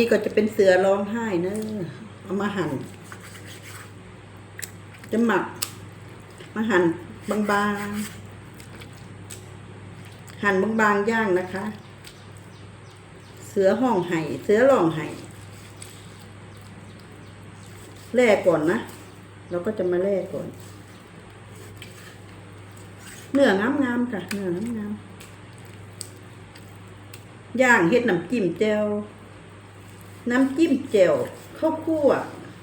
นี้ก็จะเป็นเสือร้องไห้เนอะเอามาหั่น จะหมัก มาหั่นบางๆ หั่นบางๆย่างนะคะ เสือห้องไห่เสือร้องไห้แล่ก่อนนะ เราก็จะมาแล่ก่อน เนื้องามๆค่ะ เนื้องามๆย่างเฮ็ดน้ำจิ้มแจ่ว น้ำจิ้มแจ่วข้าวคั่ว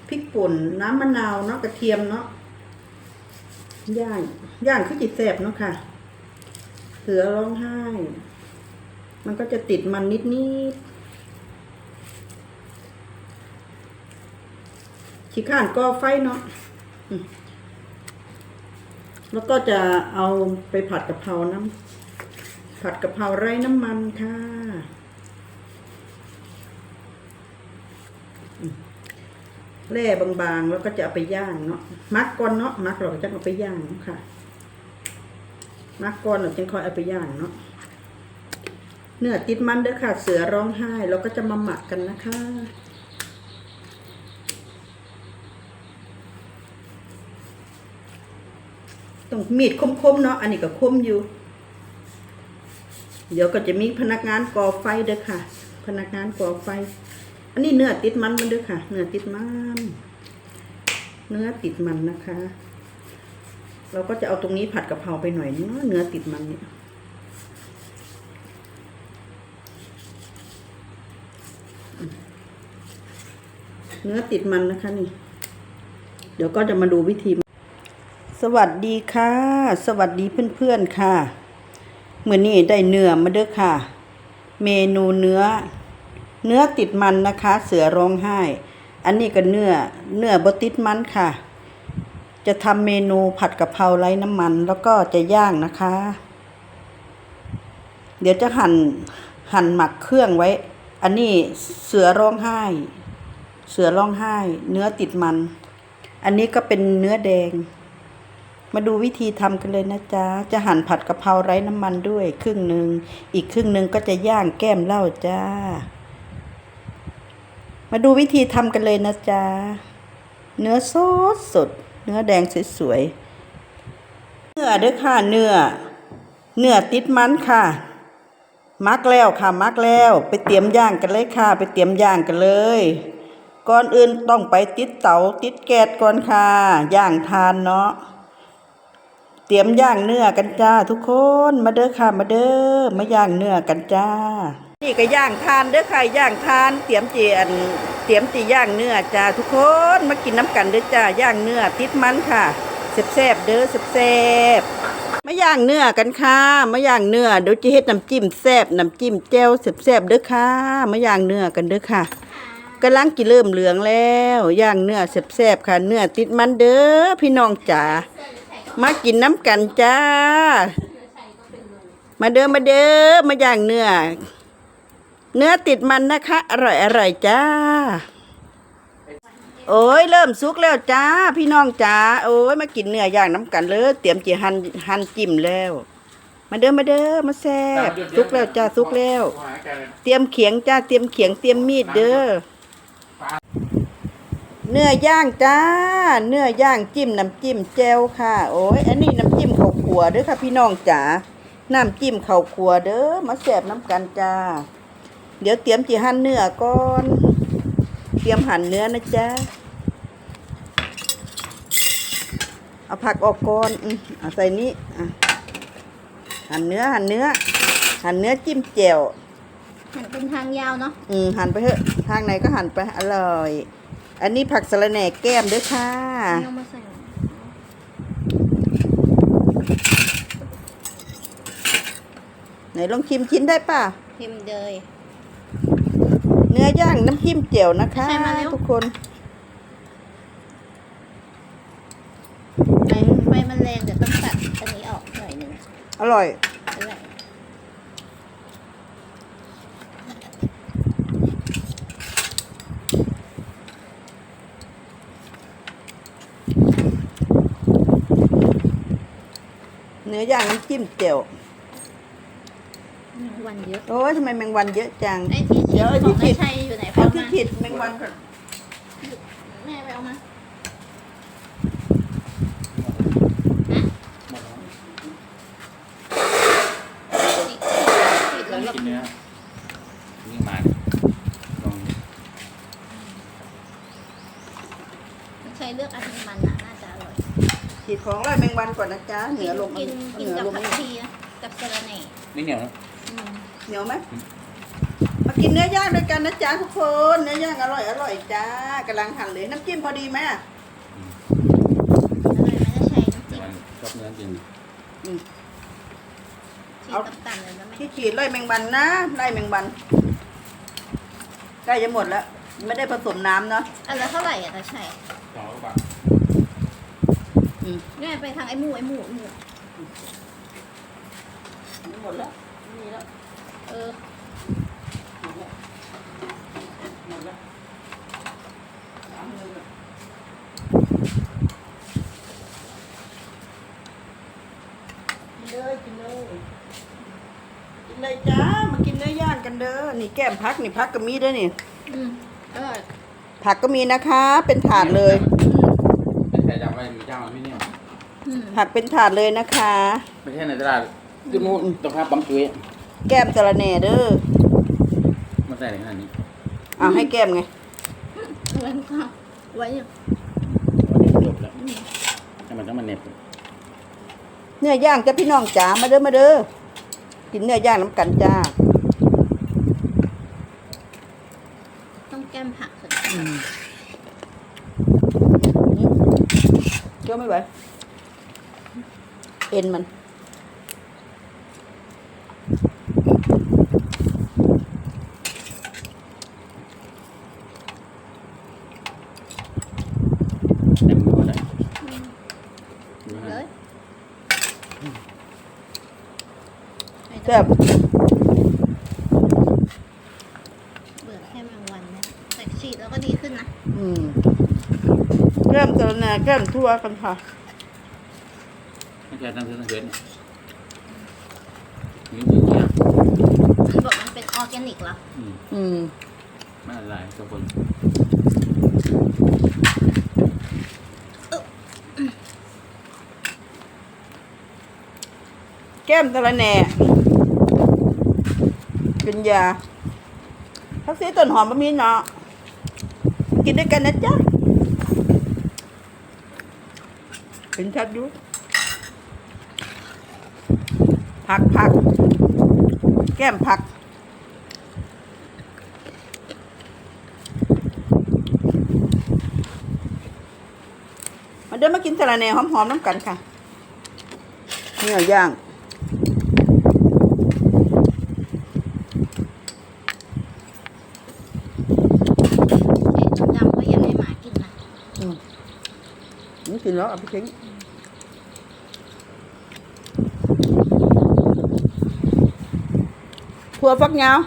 พริกป่นน้ำมะนาวเนาะกระเทียมเนาะย่างย่างคือจิตแสบเนาะค่ะ เสือร้องไห้ มันก็จะติดมันนิดนิดขี้ข้านก็ไฟเนาะแล้วก็จะเอาไปผัดกะเพราน้ำผัดกะเพราไร้น้ำมันค่ะอืม แล่บางๆ แล้วก็จะเอาไปย่างเนาะมักก่อนเนาะมักเราจะเอาไปย่างเนาะค่ะมักก่อนเราจึงค่อยเอาไปย่างเนาะเนื้อติดมันเด้อค่ะ เสือร้องไห้เราก็จะมาหมักกันนะคะต้องมีดคมๆเนาะอันนี้ก็คมอยู่ เดี๋ยวก็จะมีพนักงานก่อไฟเด้อค่ะ พนักงานก่อไฟ อันนี้เนื้อติดมันมันด้อค่ะ เนื้อติดมัน เนื้อติดมันนะคะ เราก็จะเอาตรงนี้ผัดกะเพราไปหน่อยเนาะเนื้อติดมันเนี่ยเนื้อติดมันนะคะนี่ เดี๋ยวก็จะมาดูวิธี สวัสดีค่ะ สวัสดีเพื่อนๆค่ะเมื่อนี้ได้เนื้อมาเด้อค่ะ เมนูเนื้อ เนื้อติดมันนะคะ เสือร้องไห้ อันนี้ก็เนื้อเนื้อบติดมันค่ะ จะทำเมนูผัดกะเพราไร้น้ำมัน แล้วก็จะย่างนะคะ เดี๋ยวจะหั่นหั่นหมักเครื่องไว้ อันนี้เสือร้องไห้ เสือร้องไห้ เนื้อติดมัน อันนี้ก็เป็นเนื้อแดง มาดูวิธีทำกันเลยนะจ๊ะ จะหั่นผัดกะเพราไร้น้ำมันด้วย ครึ่งหนึ่ง อีกครึ่งหนึ่งก็จะย่างแก้มเหล้าจ้า มาดูวิธีทำกันเลยนะจ๊ะ เนื้อสดสด เนื้อแดงสวยๆ เนื้อเด้อค่ะ เนื้อ เนื้อติดมันค่ะ มักแล้วค่ะ มักแล้ว ไปเตรียมย่างกันเลยค่ะ ไปเตรียมย่างกันเลย ก่อนอื่นต้องไปติดเตาติดแก๊สก่อนค่ะ ย่างทานเนาะ เตรียมย่างเนื้อกันจ้าทุกคน มาเด้อค่ะ มาเด้อ มาย่างเนื้อกันจ้า นี่ก็ย่างทานเด้อค่ะย่างทาน เตรียมจีอันเตรียมจีย่างเนื้อจ้าทุกคนมากินน้ำกันเด้อจ้าย่างเนื้อติดมันค่ะแซ่บๆเด้อแซ่บๆมาย่างเนื้อกันค่ะมาย่างเนื้อเดี๋ยวจะเฮ็ดน้ำจิ้มแซ่บน้ำจิ้มแจ่วแซ่บๆเด้อค่ะมาย่างเนื้อกันเด้อค่ะกำลังกิเริ่มเหลืองแล้วย่างเนื้อแซ่บๆค่ะ เนื้อติดมันเด้อพี่น้องจ๋ามากินน้ำกันจ้า มาเด้อมาเด้อมาย่างเนื้อ เนื้อติดมันนะคะ อร่อยอร่อยจ้า โอ้ยเริ่มสุกแล้วจ้า พี่น้องจ้า โอ้ยมากินเนื้อย่างน้ำกันเลยเตรียมจีหันหันจิ้มแล้ว มาเด้อมาเด้อมาแซ่บสุกแล้วจ้าสุกแล้ว เตรียมเขียงจ้าเตรียมเขียงเตรียมมีดเด้อเนื้อย่างจ้า เนื้อย่างจิ้มน้ำจิ้มแจ่วค่ะ โอ้ยอันนี้น้ำจิ้มข้าวขัวเด้อค่ะพี่น้องจ๋าน้ำจิ้มข้าวขัวเด้อมาแซ่บน้ำกันจ้า เดี๋ยวเตรียมจีหั่นเนื้อก่อน เตรียมหั่นเนื้อนะจ๊ะ เอาผักออกก่อนอืมเอาใส่นี้อะหั่นเนื้อหั่นเนื้อ หั่นเนื้อจิ้มแจ่ว หันเป็นทางยาวเนาะอืมหั่นไปเถอะ ทางไหนก็หั่นไปอร่อย อันนี้ผักสะระแหน่แก้มด้วยค่ะ เอามาใส่ไหนลองชิมชิ้นได้ป่ะพิมพ์เลยเนื้อย่างน้ำจิ้มเจียวนะคะ ใส่มาเร็ว ทุกคนไฟไฟมันแรงเดี๋ยวต้องตัดอันนี้ออกหน่อยหนึ่งอร่อย อร่อยเนื้อย่างน้ำจิ้มเจียว วันเยอะโอ้ยทำไมแมงวันเยอะจัง ไอ้ที่เดี๋ฉียวดไอ้ขที่องฉีไอ้ดชัยอยู่ไหนเอาเอาที่มาฉีวันก่อนแม่ไปเอามาหมดแล้วฉีดฉีดเราแล้วกินเนื้อนี่มาลองใช้เลือกอันที่มันน่ะน่าจะอร่อยฉีดของไล่แมงวันก่อนนะจ๊ะเหนือลมกินกินเหนือกับลมผักนี่ชีนะกับสะระแหน่ไม่เหนียวนะอืม เหนียวไหมมากินเนื้อย่างด้วยกันนะจ๊ะทุกคนเนื้อย่างอร่อยอร่อยจ้ากำลังหั่นเลยน้ำจิ้มพอดีไหมอะอร่อยไหมจะใช้น้ำแต่จิ้มมันชอบเนื้อจริงอืมฉีดต่ำๆเลยนะแม่ที่ฉีดไล่แมงวันนะไล่แมงวันใกล้จะหมดแล้ว ไม่ได้ผสมน้ำเนาะอันละเท่าไหร่อะจะใช่สองร้อยบาทอืมแม่ไปทางไอ้หมูไอ้หมูไอ้หมูหมดแล้วมีแล้ว เออหมดแล้วหมดแล้วสามมือเลยกินเลยกินเลยกินเลยจ้า มากินเนื้อย่างกันเด้อ นี่แก้มพักนี่พักก็มีด้วยนี่ อืมอร่อยผักก็มีนะคะ เป็นถาดเลยเป็นแต่จำไว้มีเจ้ามันพี่เนี่ยอืมผักเป็นถาดเลยนะคะ ไม่ใช่ในตลาดคือมูตรงข้ามปั๊มจุ้ย แก้มสะระแหน่เด้อมันใส่ในขนาดนี้เอาให้แก้มไงไว้ข้าวไว้อยู่วันนี้จบแล้วให้มันต้องมาเหน็บเนื้อย่างจ้าพี่น้องจ๋ามาเด้อมาเด้อกินเนื้อย่างน้ำกันจ้าต้องแก้มผักสุดเชื่อไม่ไหวเอ็นมัน เต็มตัวเลย เลยแซ่บเบื่อแค่แมงวันนะแต่ฉีดแล้วก็ดีขึ้นนะ อืมแก้มสะระแหน่แก้มทั่วกันค่ะไม่ใช่ตั้งเส้นเว้นนี่คือเนี่ยมันบอกมันเป็นออร์แกนิกเหรอ อืมอืมไม่อะไรทุกคน แก้มสะระแหน่เป็นยาพักซีต้นหอมบะหมี่เนาะกินด้วยกันนะจ๊ะเป็นชัดอยุผักผัก แก้มผักมาเดินมากินสะระแหน่หอมๆน้ำกันค่ะเนื้อย่าง ไอ้ดำๆก็ยังให้หมากินนะ อืมนี่ กินแล้วเอาไปทิ้งถั่วฟักยาว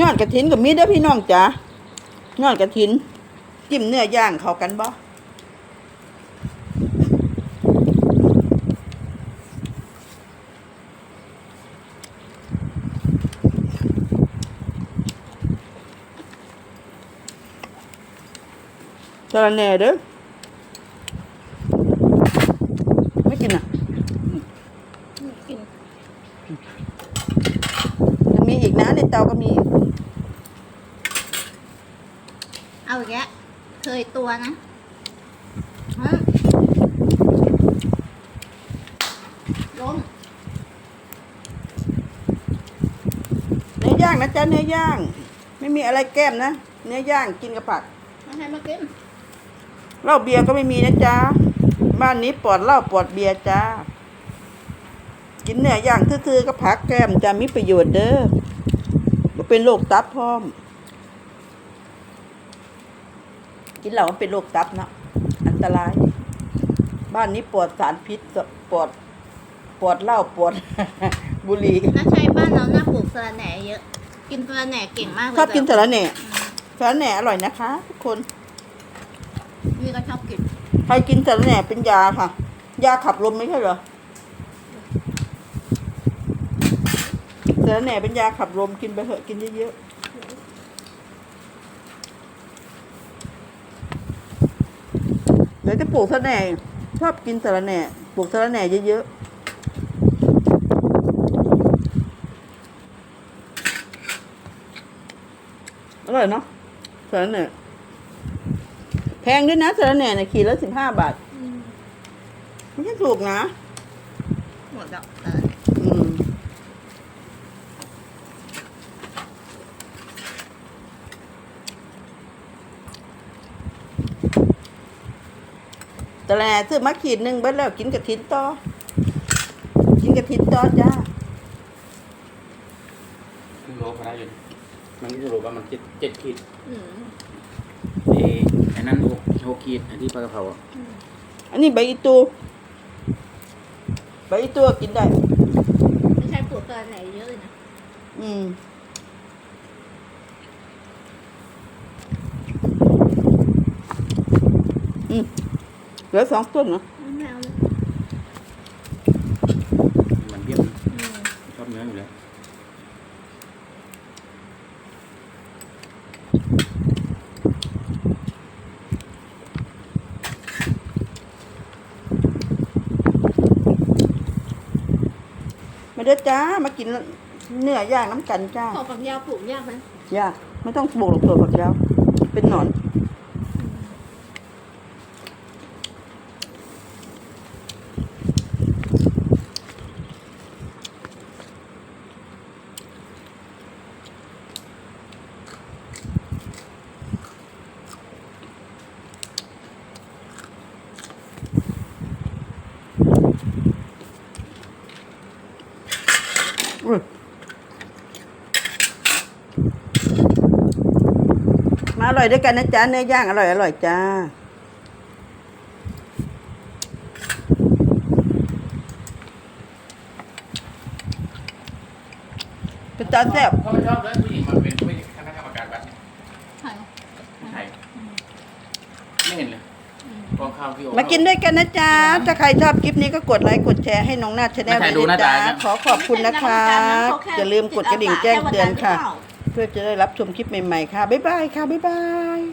ยอดกระถินกับมีเด้อพี่น้องจ๋ายอดกระถิน จิ้มเนื้อย่างเข้ากันบ่ สะระแหน่เด้อไม่กินอะกินยังมีอีกนะในเตาก็มีเอาอีกแล้วเคยตัวนะฮะล้มเนื้อย่างนะจ๊ะเนื้อย่าง ไม่มีอะไรแก้มนะ เนื้อย่างกินกับผัก มาให้มากิน เหล้าเบียร์ก็ไม่มีนะจ๊ะ บ้านนี้ปลอดเหล้าปลอดเบียร์จ้า กินเนื้อย่างทื่อๆก็ผักแก้มจะมีประโยชน์เด้อบ่เป็นโรคตับพร้อม กินเหล้ามันเป็นโรคตับเนาะอันตราย บ้านนี้ปลอดสารพิษปลอดปลอดเหล้าปลอดบุหรี่น้าชัยบ้านเราหน้าปลูกสะระแหน่เยอะ กินสะระแหน่เก่งมากเลยชอบกินแบบสาระแหน่สาระแหน่อร่อยนะคะ ทุกคน นี่ก็ชอบกินใครกินสารแหน่เป็นยาค่ะ ยาขับลมไม่ใช่เหรอสารแหน่เป็นยาขับลมกินไปเถอะกินเยอะๆเดี๋ยวจะปลูกสะรแหน่ชอบกินสารแหน่ปลูกสารแหน่เยอะๆอร่อยเนาะสารแหน่ แพงด้วยนะสาระแหน่เนี่ยขีดละสิบห้าบาทอืมไม่ใช่ถูกนะ หมดแล้วเอออืมแต่แหละซื้อมาขีดหนึ่งเบิดแล้วกินกระถินต่อ กินกระถินต่อจ้าครึ่งโลพอได้อยู่มันก็จะรู้ว่ามันเจ็ดเจ็ดขีดอืมเอ้ไอ้นั่นหกหกขีดไอ้ที่ปลากระเพราอะอันนี้ใบอีตูใบอีตูกินได้ ไม่ใช่ปลูกตัวไหนเยอะเลยนะอืมอืมเหลือสองต้นเนาะ ไม่เอาเลย มันเบี้ยวนะ อืม ชอบเนื้ออยู่แล้ว มาเด้อจ้ามากินเนื้อย่างน้ำกันจ้าขอฝักยาวปลูกยากไหม ยาก ไม่ต้องปลูกหรอกตัวฝักยาวเป็นหนอน ร่อยด้วยกันนะจ๊ะเนื้อย่างอร่อยอร่อยจ้าเป็นตาแซ่บเขาไม่ชอบเลยผู้หญิงมาเป็นผู้คณะกรรมการบัตรใช่ไม่ใช่ไม่เห็นเลยกองข้าวที่โอ มากินด้วยกันนะจ๊ะ ถ้าใครชอบคลิปนี้ก็กดไลค์กดแชร์ให้น้องนาดชาแนลไม่ด้ใช่วยนะจ๊ะดูหน้าตาเนี่ยขอขอบคุณนะคะ อย่าลืมกดกระดิ่งแจ้งเตือนค่ะ เพื่อจะได้รับชมคลิปใหม่ๆค่ะ บ๊ายบายค่ะ บ๊ายบาย